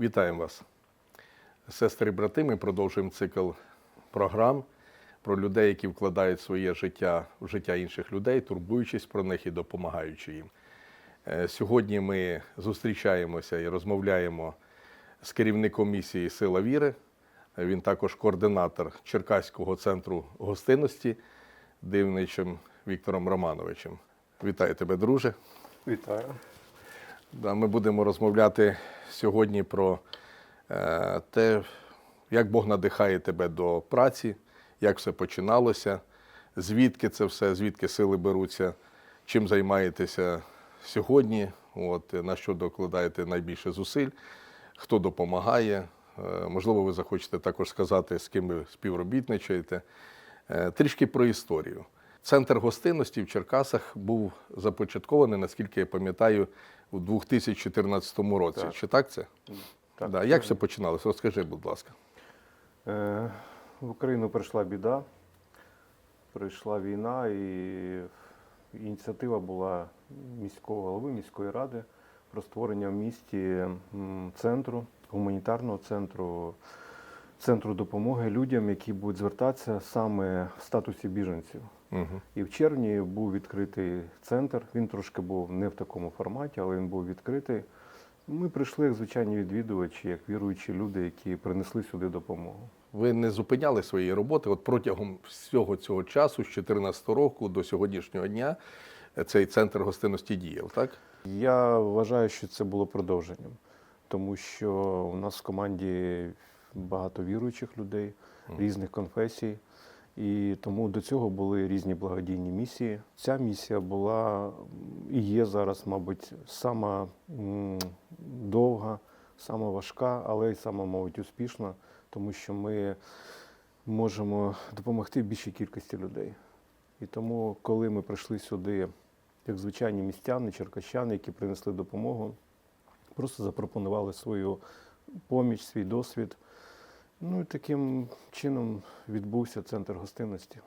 Вітаємо вас. Сестри і брати, ми продовжуємо цикл програм про людей, які вкладають своє життя в життя інших людей, турбуючись про них і допомагаючи їм. Е, Сьогодні ми зустрічаємося і розмовляємо з керівником місії Сила віри. Він також координатор Черкаського центру гостинності Дивничем Віктором Романовичем. Вітаю тебе, друже. Вітаю. Ми будемо розмовляти сьогодні про е, те, як Бог надихає тебе до праці, як все починалося, звідки це все, звідки сили беруться, чим займаєтеся сьогодні, от, на що докладаєте найбільше зусиль, хто допомагає. Е, можливо, ви захочете також сказати, з ким ви співробітничаєте. Е, трішки про історію. Центр гостинності в Черкасах був започаткований, наскільки я пам'ятаю, у 2014 році. Так. Чи так це? Так, да. Як все починалося? Розкажи, будь ласка. Е, в Україну прийшла біда, прийшла війна, і ініціатива була міського голови міської ради про створення в місті центру, гуманітарного центру, центру допомоги людям, які будуть звертатися саме в статусі біженців. Угу. І в червні був відкритий центр. Він трошки був не в такому форматі, але він був відкритий. Ми прийшли як звичайні відвідувачі, як віруючі люди, які принесли сюди допомогу. Ви не зупиняли своєї роботи. От протягом всього цього часу, з 2014 року до сьогоднішнього дня, е, цей центр гостинності діяв, так? Я вважаю, що це було продовженням, тому що у нас в команді багато віруючих людей, різних конфесій. І тому до цього були різні благодійні місії. Ця місія була і є зараз, мабуть, сама довга, сама важка, але й сама, мабуть, успішна, тому що ми можемо допомогти більшій кількості людей. І тому, коли ми прийшли сюди, як звичайні містяни, черкащани, які принесли допомогу, просто запропонували свою поміч, свій досвід. Ну і таким чином відбувся центр гостинності.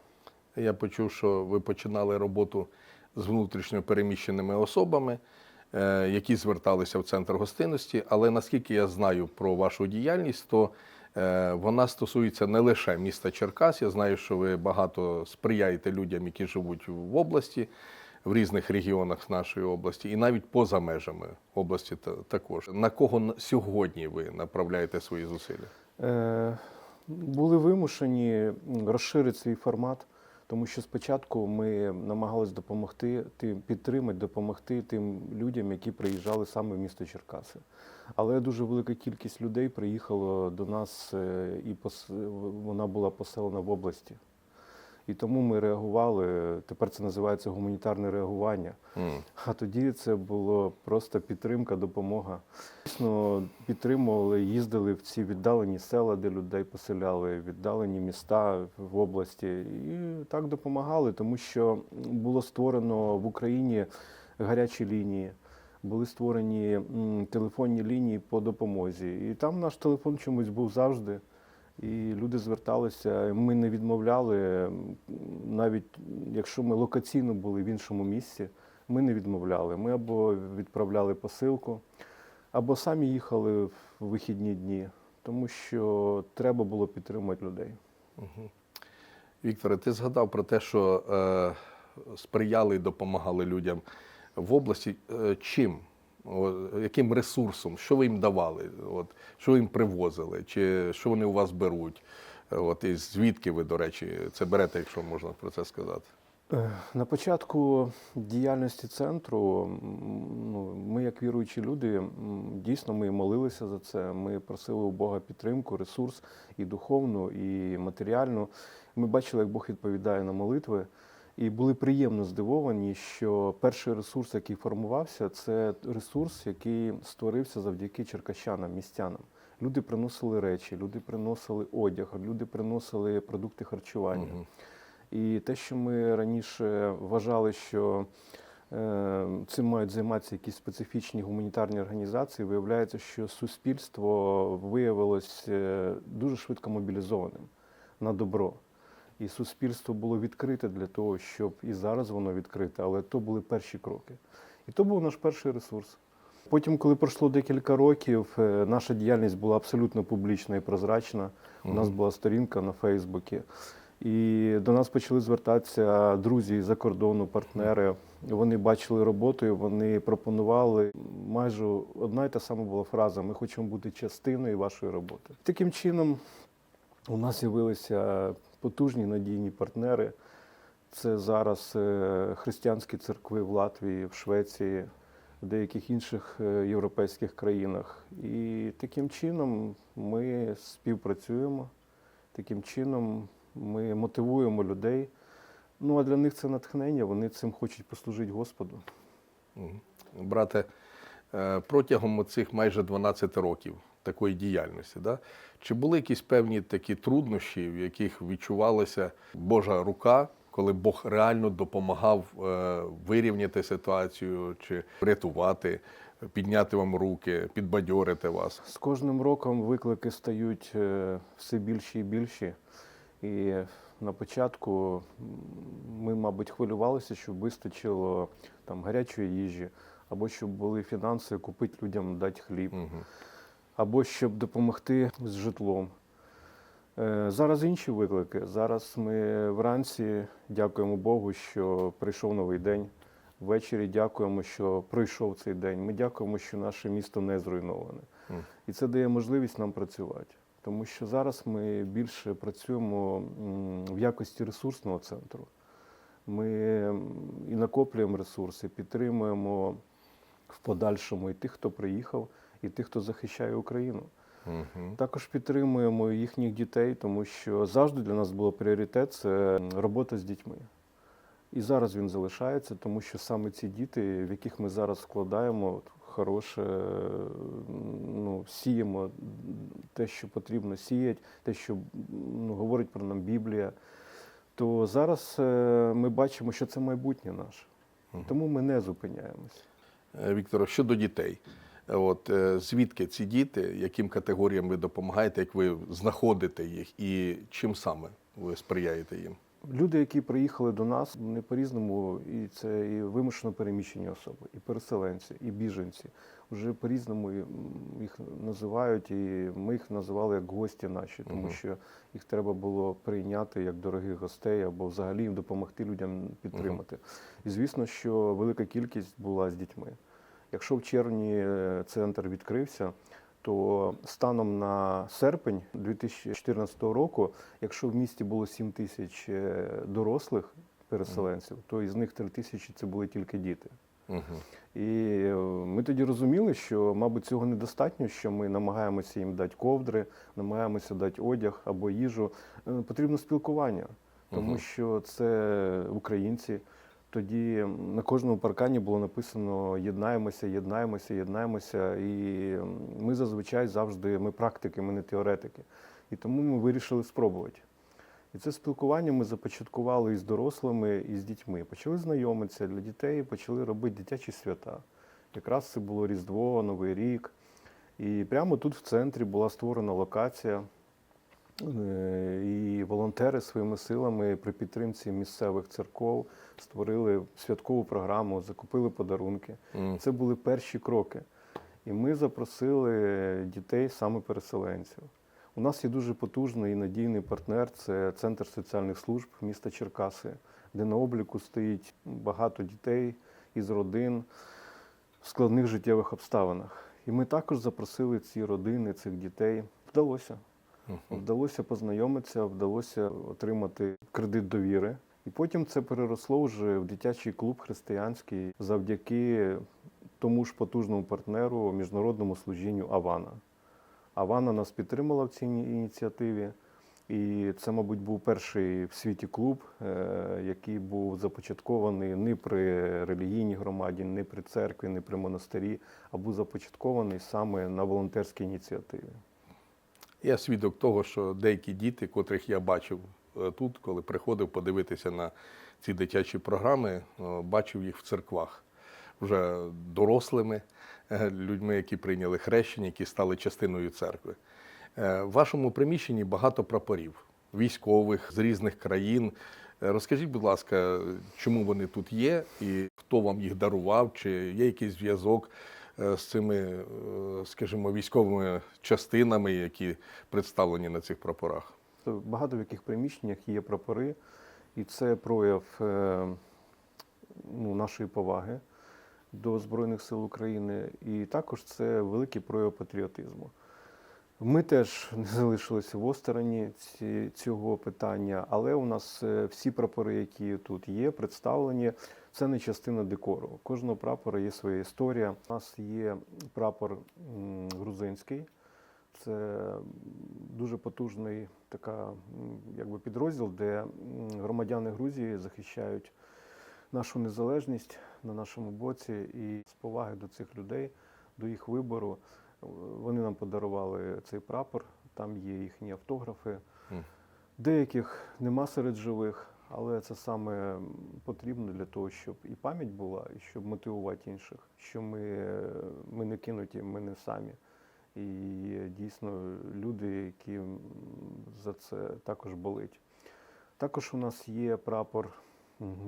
Я почув, що ви починали роботу з внутрішньо переміщеними особами, е, які зверталися в центр гостинності. Але наскільки я знаю про вашу діяльність, то е, вона стосується не лише міста Черкас. Я знаю, що ви багато сприяєте людям, які живуть в області, в різних регіонах нашої області, і навіть поза межами області та- також. На кого сьогодні ви направляєте свої зусилля? Е, були вимушені розширити свій формат, тому що спочатку ми намагалися допомогти тим, підтримати, допомогти тим людям, які приїжджали саме в місто Черкаси. Але дуже велика кількість людей приїхала до нас, е, і вона була поселена в області. І тому ми реагували. Тепер це називається гуманітарне реагування. М. А тоді це було просто підтримка, допомога. Дійсно, підтримували, їздили в ці віддалені села, де людей поселяли, віддалені міста в області. І так допомагали, тому що було створено в Україні гарячі лінії. Були створені телефонні лінії по допомозі. І там наш телефон чомусь був завжди. І люди зверталися. Ми не відмовляли, навіть якщо ми локаційно були в іншому місці, ми не відмовляли. Ми або відправляли посилку, або самі їхали в вихідні дні, тому що треба було підтримати людей. Вікторе, ти згадав про те, що е, сприяли і допомагали людям в області. Е, чим? Яким ресурсом? Що ви їм давали? От, що ви їм привозили? Чи що вони у вас беруть? От, і звідки ви, до речі, це берете, якщо можна про це сказати? Е, На початку діяльності центру ну, ми, як віруючі люди, дійсно ми молилися за це. Ми просили у Бога підтримку, ресурс і духовну, і матеріальну. Ми бачили, як Бог відповідає на молитви. І були приємно здивовані, що перший ресурс, який формувався, це ресурс, який створився завдяки черкащанам, містянам. Люди приносили речі, люди приносили одяг, люди приносили продукти харчування. Мгм. І те, що ми раніше вважали, що е, цим мають займатися якісь специфічні гуманітарні організації, виявляється, що суспільство виявилось е, дуже швидко мобілізованим на добро. І суспільство було відкрите для того, щоб і зараз воно відкрите, але то були перші кроки. І то був наш перший ресурс. Потім, коли пройшло декілька років, е, наша діяльність була абсолютно публічна і прозрачна. У нас була сторінка на Фейсбуці. І до нас почали звертатися друзі з-за кордону, партнери. Вони бачили роботу, і вони пропонували майже одна і та сама була фраза: ми хочемо бути частиною вашої роботи. Таким чином, у нас з'явилися потужні надійні партнери. Це зараз е, християнські церкви в Латвії, в Швеції, в деяких інших е, європейських країнах. І таким чином ми співпрацюємо, таким чином ми мотивуємо людей. Ну а для них це натхнення, вони цим хочуть послужити Господу. Брате, е, протягом цих майже 12 років такої діяльності, да, чи були якісь певні такі труднощі, в яких відчувалася Божа рука, коли Бог реально допомагав е, вирівняти ситуацію, чи врятувати, підняти вам руки, підбадьорити вас? З кожним роком виклики стають е, все більші і більші. І на початку ми, мабуть, хвилювалися, щоб вистачило там гарячої їжі, або щоб були фінанси купити людям дати хліб, Мгм. Або щоб допомогти з житлом. Е, Зараз інші виклики. Зараз ми вранці дякуємо Богу, що прийшов новий день. Ввечері дякуємо, що пройшов цей день. Ми дякуємо, що наше місто не зруйноване. Мгм. І це дає можливість нам працювати. Тому що зараз ми більше працюємо в якості ресурсного центру. Ми і накоплюємо ресурси, підтримуємо в подальшому і тих, хто приїхав, і тих, хто захищає Україну. Мгм. Також підтримуємо їхніх дітей, тому що завжди для нас було пріоритет це робота з дітьми. І зараз він залишається, тому що саме ці діти, в яких ми зараз вкладаємо хороше, ну, сіємо те, що потрібно сіяти, те, що ну, говорить про нам Біблія, то зараз е, ми бачимо, що це майбутнє наше. Тому ми не зупиняємось. Е, Вікторо, щодо дітей. От е, звідки ці діти, яким категоріям ви допомагаєте, як ви знаходите їх, і чим саме ви сприяєте їм? Люди, які приїхали до нас, вони по-різному, і це і вимушено переміщені особи, і переселенці, і біженці. Вже по-різному їх називають, і ми їх називали як гості наші, тому Мгм. що їх треба було прийняти як дорогих гостей або взагалі їм допомогти людям підтримати. І звісно, що велика кількість була з дітьми. Якщо в червні е, центр відкрився, то станом на серпень 2014 року, якщо в місті було 7 тисяч е, дорослих переселенців, то із них 3 тисячі це були тільки діти. Угу. І е, ми тоді розуміли, що, мабуть, цього недостатньо, що ми намагаємося їм дати ковдри, намагаємося дати одяг або їжу. Потрібно спілкування, тому Мгм. що це українці. Тоді на кожному паркані було написано єднаємося, єднаємося, єднаємося. І ми зазвичай завжди ми практики, ми не теоретики. І тому ми вирішили спробувати. І це спілкування ми започаткували із дорослими, і з дітьми. Почали знайомитися для дітей, почали робити дитячі свята. Якраз це було Різдво, Новий рік. І прямо тут в центрі була створена локація. Е, І волонтери своїми силами при підтримці місцевих церков створили святкову програму, закупили подарунки. Це були перші кроки. І ми запросили дітей саме переселенців. У нас є дуже потужний і надійний партнер це Центр соціальних служб міста Черкаси, де на обліку стоїть багато дітей із родин в складних життєвих обставинах. І ми також запросили ці родини, цих дітей. Вдалося. Вдалося познайомитися, вдалося отримати кредит довіри. І потім це переросло вже в дитячий клуб християнський завдяки тому ж потужному партнеру міжнародному служінню Авана. Авана нас підтримала в цій ініціативі. І це, мабуть, був перший в світі клуб, е, який був започаткований не при релігійній громаді, не при церкві, не при монастирі, а був започаткований саме на волонтерській ініціативі. Я свідок того, що деякі діти, котрих я бачив е, тут, коли приходив подивитися на ці дитячі програми, е, бачив їх в церквах вже дорослими е, людьми, які прийняли хрещення, які стали частиною церкви. В вашому приміщенні багато прапорів військових з різних країн. Розкажіть, будь ласка, чому вони тут є і хто вам їх дарував, чи є якийсь зв'язок з цими, е, скажімо, військовими частинами, які представлені на цих прапорах? Багато в яких приміщеннях є прапори, і це прояв е, ну, нашої поваги до Збройних сил України, і також це великий прояв патріотизму. Ми теж не залишилися в остороні цього питання, але у нас е, всі прапори, які тут є, представлені, це не частина декору. У кожного прапора є своя історія. У нас є прапор грузинський. Це дуже потужний така, якби підрозділ, де громадяни Грузії захищають нашу незалежність на нашому боці і з поваги до цих людей, до їх вибору. Вони нам подарували цей прапор, там є їхні автографи. Деяких нема серед живих, але це саме потрібно для того, щоб і пам'ять була, і щоб мотивувати інших, що ми, ми не кинуті, ми не самі. І дійсно люди, які за це також болить. Також у нас є прапор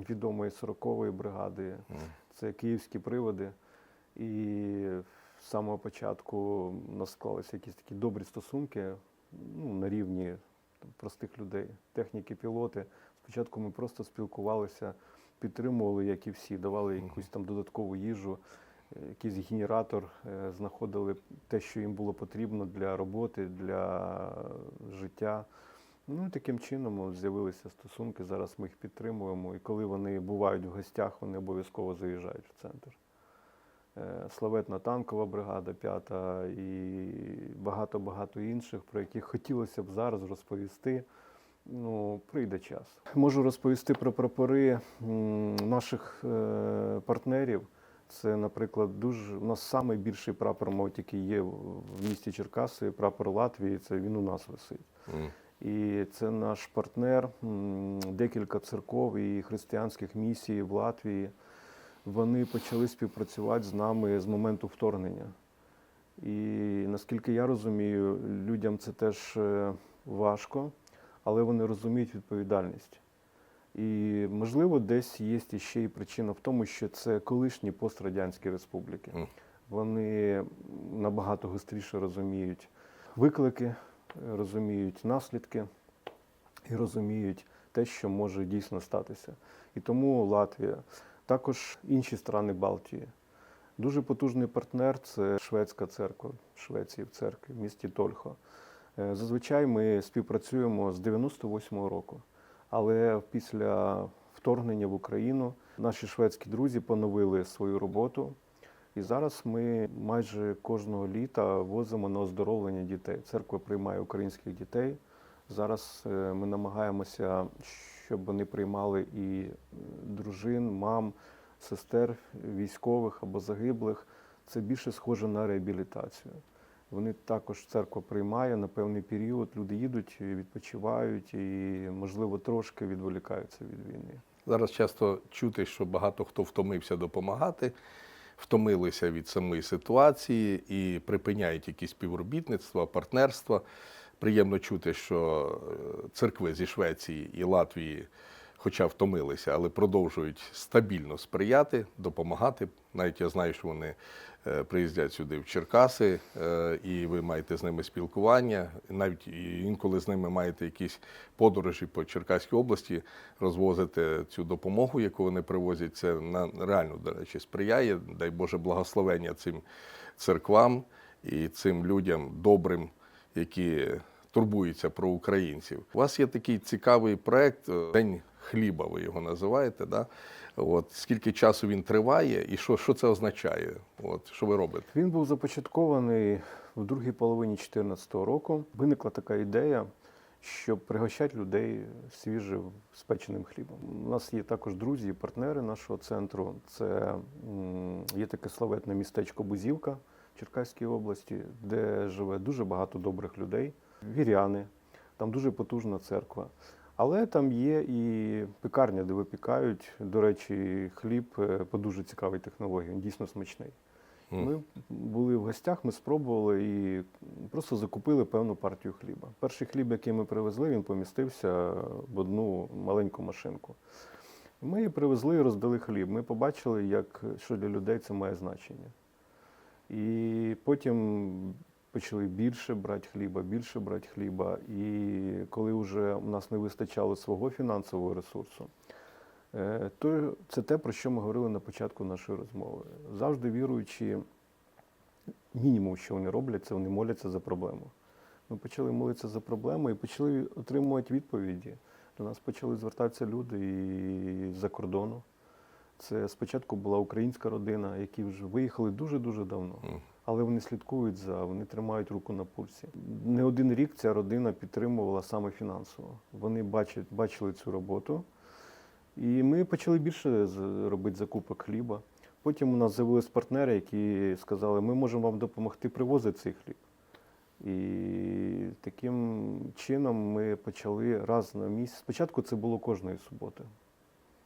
відомої 40-ї бригади, це київські приводи. І з самого початку у нас склалися якісь такі добрі стосунки ну, на рівні простих людей, техніки, пілоти. Спочатку ми просто спілкувалися, підтримували, як і всі, давали якусь там додаткову їжу, е, якийсь генератор, е, знаходили те, що їм було потрібно для роботи, для життя. Ну, таким чином з'явилися стосунки. Зараз ми їх підтримуємо. І коли вони бувають в гостях, вони обов'язково заїжджають в центр. Е, Славетна танкова бригада, п'ята і багато-багато інших, про яких хотілося б зараз розповісти. Ну, прийде час. Можу розповісти про прапори наших е, партнерів. Це, наприклад, дуже у нас найбільший прапор, мабуть, який є в місті Черкаси, прапор Латвії. Це він у нас висить. Мгм. І це наш партнер, декілька церков і християнських місій в Латвії. Вони почали співпрацювати з нами з моменту вторгнення. І наскільки я розумію, людям це теж е, важко, але вони розуміють відповідальність. І, можливо, десь є ще і причина в тому, що це колишні пострадянські республіки. Вони набагато гостріше розуміють виклики, розуміють наслідки і розуміють те, що може дійсно статися. І тому Латвія, також інші страни Балтії. Дуже потужний партнер це шведська церква Швеції, в церкві в місті Тольхо. Е, Зазвичай ми співпрацюємо з 98-го року, але після вторгнення в Україну наші шведські друзі поновили свою роботу. І зараз ми майже кожного літа возимо на оздоровлення дітей. Церква приймає українських дітей. Зараз е, ми намагаємося, щоб вони приймали і е, дружин, мам, сестер військових або загиблих. Це більше схоже на реабілітацію. Вони також церква приймає на певний період. Люди їдуть, відпочивають і, можливо, трошки відволікаються від війни. Зараз часто чути, що багато хто втомився допомагати, втомилися від самої ситуації і припиняють якісь співробітництва, партнерства. Приємно чути, що е, церкви зі Швеції і Латвії, хоча втомилися, але продовжують стабільно сприяти, допомагати. Навіть я знаю, що вони е, приїздять сюди в Черкаси, е, і ви маєте з ними спілкування. Навіть інколи з ними маєте якісь подорожі по Черкаській області, розвозите цю допомогу, яку вони привозять. Це на реально, до речі, сприяє. Дай Боже благословення цим церквам і цим людям добрим, які турбуються про українців. У вас є такий цікавий проект е, День хліба, ви його називаєте. Да? От скільки часу він триває, і що, що це означає? От що ви робите? Він був започаткований в другій половині 2014 року. Виникла така ідея, щоб пригощати людей свіжим спеченим хлібом. У нас є також друзі і партнери нашого центру. Це є таке славетне містечко Бузівка Черкаській області, де живе дуже багато добрих людей, віряни, там дуже потужна церква. Але там є і пекарня, де випікають, до речі, хліб е, по дуже цікавій технології. Він дійсно смачний. Ми були в гостях, ми спробували і просто закупили певну партію хліба. Перший хліб, який ми привезли, він помістився в одну маленьку машинку. Ми її привезли і роздали хліб. Ми побачили, як, що для людей це має значення. І потім почали більше брати хліба, більше брати хліба. І коли вже у нас не вистачало свого фінансового ресурсу, е, то це те, про що ми говорили на початку нашої розмови. Завжди віруючи, мінімум, що вони роблять, це вони моляться за проблему. Ми почали молитися за проблему і почали отримувати відповіді. До нас почали звертатися люди і з-за кордону. Це спочатку була українська родина, які вже виїхали дуже-дуже давно. Але вони слідкують за, вони тримають руку на пульсі. Не один рік ця родина підтримувала саме фінансово. Вони бачать, бачили цю роботу. І ми почали більше робити закупок хліба. Потім у нас з'явились партнери, які сказали, ми можемо вам допомогти привозити цей хліб. І таким чином ми почали раз на місяць. Спочатку це було кожної суботи,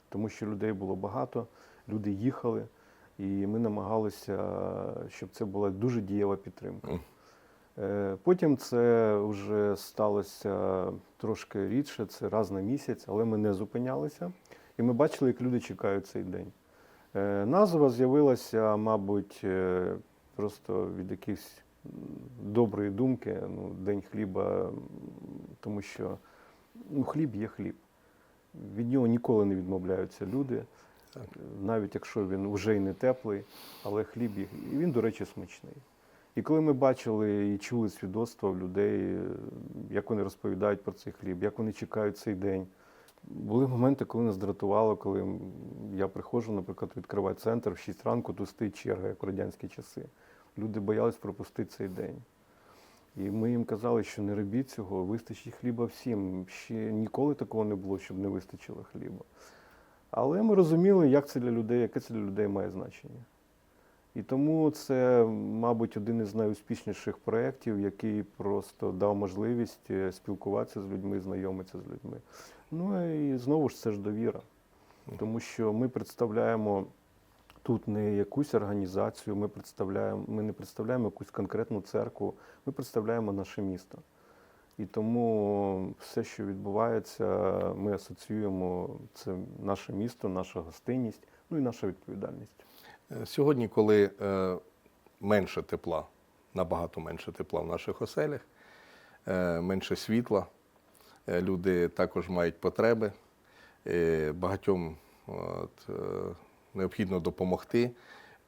тому що людей було багато, люди їхали, і ми намагалися, щоб це була дуже дієва підтримка. Е, Потім це вже сталося трошки рідше, це раз на місяць, але ми не зупинялися. І ми бачили, як люди чекають цей день. Е, Назва з'явилася, мабуть, е, просто від якихось доброї думки. Ну, День хліба, тому що ну, хліб є хліб. Від нього ніколи не відмовляються люди, Так. навіть якщо він вже й не теплий, але хліб є. І він, до речі, смачний. І коли ми бачили і чули свідоцтва в людей, як вони розповідають про цей хліб, як вони чекають цей день. Були моменти, коли нас дратувало, коли я приходжу, наприклад, відкривати центр в 6 ранку, тут стоїть черга, як в радянські часи. Люди боялись пропустити цей день. І ми їм казали, що не робіть цього, вистачить хліба всім. Ще ніколи такого не було, щоб не вистачило хліба. Але ми розуміли, як це для людей, яке це для людей має значення. І тому це, мабуть, один із найуспішніших проєктів, який просто дав можливість е, спілкуватися з людьми, знайомитися з людьми. Ну і знову ж це ж довіра. Тому що ми представляємо тут не якусь організацію, ми, представляємо, ми не представляємо якусь конкретну церкву, ми представляємо наше місто. І тому все, що відбувається, ми асоціюємо це наше місто, наша гостинність, ну і наша відповідальність. Е, Сьогодні, коли е, менше тепла, набагато менше тепла в наших оселях, е, менше світла, люди також мають потреби. Багатьом от, необхідно допомогти.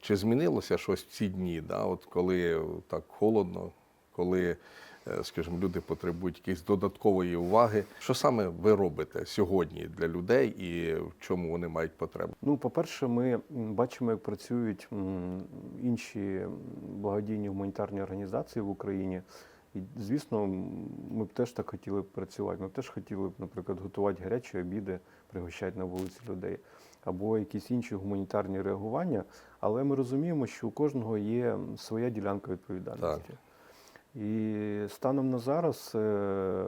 Чи змінилося щось в ці дні, да? от коли так холодно, коли, скажімо, люди потребують якоїсь додаткової уваги? Що саме ви робите сьогодні для людей і в чому вони мають потребу? Ну, по-перше, ми бачимо, як працюють інші благодійні гуманітарні організації в Україні. І, звісно, ми б теж так хотіли б працювати. Ми б теж хотіли б, наприклад, готувати гарячі обіди, пригощати на вулиці людей, або якісь інші гуманітарні реагування. Але ми розуміємо, що у кожного є своя ділянка відповідальності. І станом на зараз, е,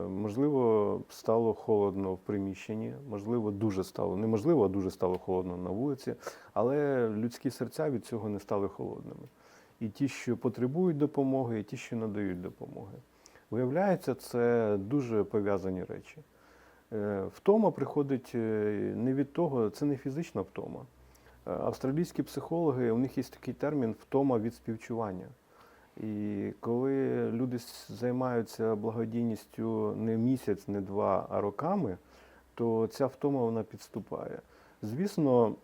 можливо, стало холодно в приміщенні, можливо, дуже стало, неможливо, а дуже стало холодно на вулиці, але людські серця від цього не стали холодними. І ті, що потребують допомоги, і ті, що надають допомоги. Виявляється, це дуже пов'язані речі. Е, Втома приходить е, не від того, це не фізична втома. Австралійські психологи, у них є такий термін втома від співчування. І коли люди займаються благодійністю не місяць, не два, а роками, то ця втома вона підступає. Звісно,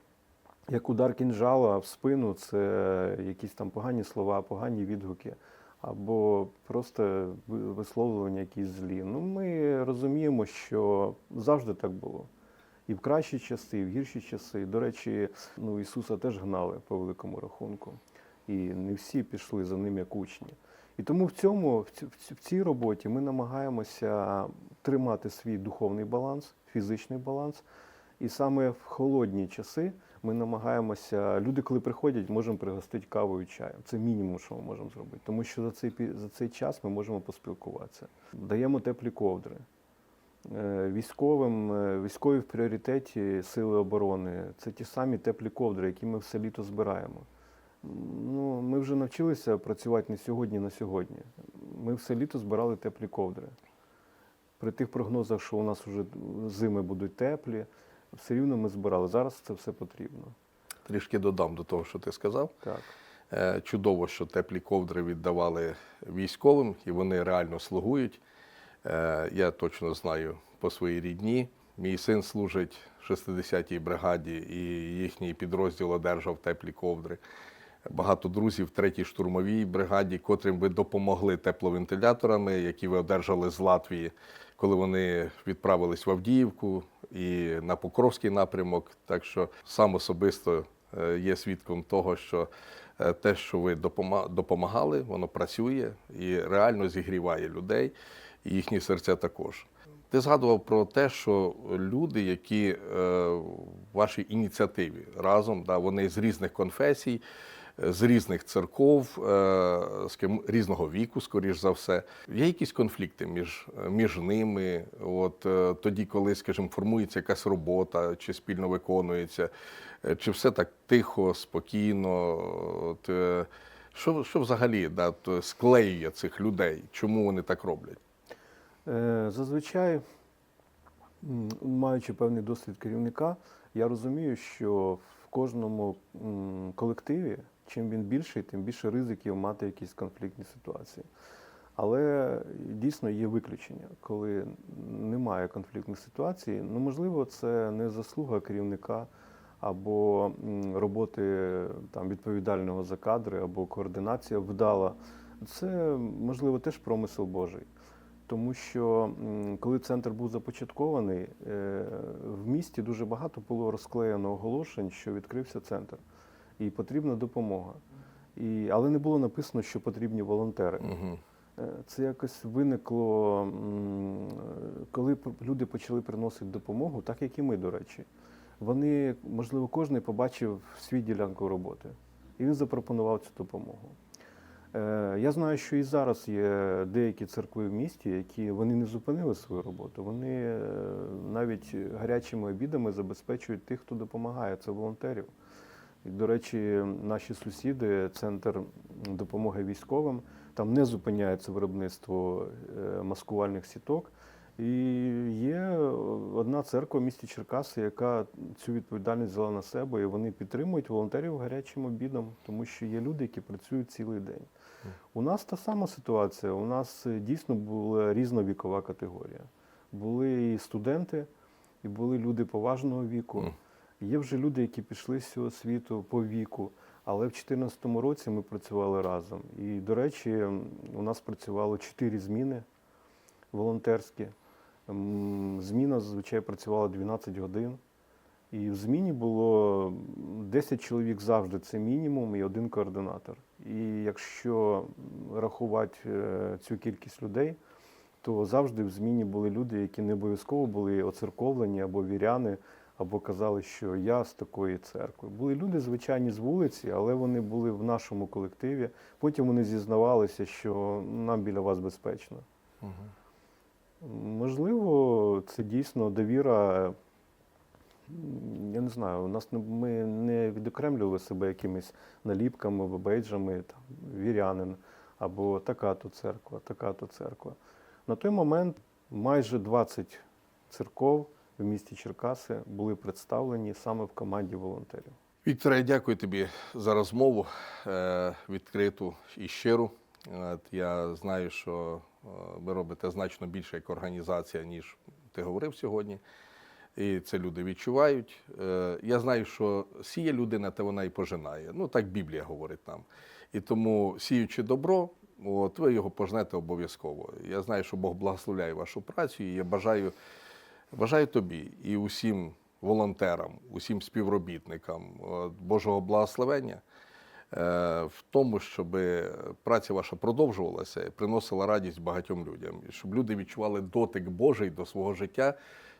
як удар кінжала в спину, це якісь там погані слова, погані відгуки, або просто ви- висловлювання якісь злі. Ну, ми розуміємо, що завжди так було. І в кращі часи, і в гірші часи. До речі, ну, Ісуса теж гнали по великому рахунку. І не всі пішли за ним як учні. І тому в цьому, в ці- в ці- в цій роботі ми намагаємося тримати свій духовний баланс, фізичний баланс. І саме в холодні часи ми намагаємося, люди, коли приходять, можемо пригостити кавою чаєм. Це мінімум, що ми можемо зробити. Тому що за цей, за цей час ми можемо поспілкуватися. Даємо теплі ковдри. Е, Військовим, е, військові в пріоритеті сили оборони це ті самі теплі ковдри, які ми все літо збираємо. Ну, ми вже навчилися працювати не сьогодні, на сьогодні. Ми все літо збирали теплі ковдри. При тих прогнозах, що у нас вже зими будуть теплі, все рівно ми збирали. Зараз це все потрібно. Трішки додам до того, що ти сказав. Так. Е, Чудово, що теплі ковдри віддавали військовим, і вони реально слугують. Е, Я точно знаю по своїй рідні. Мій син служить в 60-й бригаді, і їхній підрозділ одержав теплі ковдри. Багато друзів в 3-й штурмовій бригаді, котрим ви допомогли тепловентиляторами, які ви одержали з Латвії, коли вони відправились в Авдіївку і на Покровський напрямок. Так що сам особисто е, є свідком того, що е, те, що ви допомагали, воно працює і реально зігріває людей, і їхні серця також. Ти згадував про те, що люди, які е, в вашій ініціативі разом, да, вони з різних конфесій, з різних церков, е, з ким різного віку, скоріш за все. Є якісь конфлікти між, між ними? От е, тоді, коли, скажімо, формується якась робота, чи спільно виконується, е, чи все так тихо, спокійно? От, що, що взагалі да, склеює цих людей? Чому вони так роблять? Зазвичай, маючи певний досвід керівника, я розумію, що в кожному колективі, чим він більший, тим більше ризиків мати якісь конфліктні ситуації. Але дійсно є виключення, коли немає конфліктних ситуацій. Ну, можливо, це не заслуга керівника або роботи там, відповідального за кадри, або координація вдала. Це, можливо, теж промисел Божий. Тому що коли центр був започаткований, е, в місті дуже багато було розклеєно оголошень, що відкрився центр і потрібна допомога. І, але не було написано, що потрібні волонтери. Угу. Це якось виникло, коли люди почали приносити допомогу, так як і ми, до речі. Вони, можливо, кожен побачив свій ділянку роботи, і він запропонував цю допомогу. Е, Я знаю, що і зараз є деякі церкви в місті, які вони не зупинили свою роботу. Вони е, навіть гарячими обідами забезпечують тих, хто допомагає. Це волонтерів. До речі, наші сусіди, центр допомоги військовим, там не зупиняється виробництво е, маскувальних сіток. І є одна церква в місті Черкаси, яка цю відповідальність взяла на себе, і вони підтримують волонтерів гарячим обідом, тому що є люди, які працюють цілий день. У нас та сама ситуація. У нас е, дійсно була різна вікова категорія. Були і студенти, і були люди поважного віку. Мгм. Є вже люди, які пішли з цього світу по віку. Але в 2014 році ми працювали разом. І, до речі, у нас працювало чотири зміни волонтерські. Зміна зазвичай працювала 12 годин. І в зміні було 10 чоловік завжди, це мінімум, і один координатор. І якщо рахувати е, цю кількість людей, то завжди в зміні були люди, які не обов'язково були оцерковлені або віряни, або казали, що я з такої церкви. Були люди, звичайні з вулиці, але вони були в нашому колективі. Потім вони зізнавалися, що нам біля вас безпечно. Можливо, це дійсно довіра. Я не знаю, у нас не, ми не відокремлювали себе якимись наліпками або бейджами, там, вірянин, або така то церква, така то церква. На той момент майже 20 церков в місті Черкаси були представлені саме в команді волонтерів. Вікторе, дякую тобі за розмову е, відкриту і щиру. Я знаю, що е, ви робите значно більше як організація, ніж ти говорив сьогодні. І це люди відчувають. Е, Я знаю, що сіє людина, то вона і пожинає. Ну, так Біблія говорить нам. І тому, сіючи добро, от, ви його пожнете обов'язково. Я знаю, що Бог благословляє вашу працю, і я бажаю Бажаю тобі і усім волонтерам, усім співробітникам Божого благословення е, в тому, щоб праця ваша продовжувалася і приносила радість багатьом людям, і щоб люди відчували дотик Божий до свого життя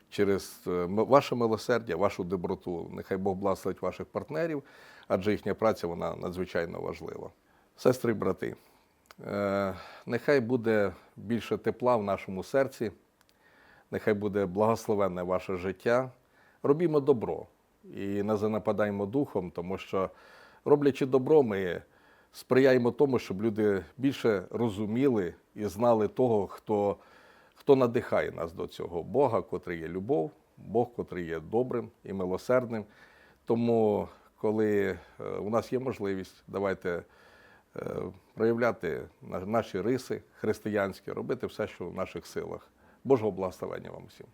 через е, ваше милосердя, вашу доброту. Нехай Бог благословить ваших партнерів, адже їхня праця вона надзвичайно важлива. Сестри і брати, е, нехай буде більше тепла в нашому серці. Нехай буде благословенне ваше життя. Робімо добро і не занападаємо духом, тому що, роблячи добро, ми сприяємо тому, щоб люди більше розуміли і знали того, хто, хто надихає нас до цього. Бога, котрий є любов, Бог, котрий є добрим і милосердним. Тому коли е, у нас є можливість, давайте е, проявляти наші риси християнські, робити все, що в наших силах. Божого благословення вам усім.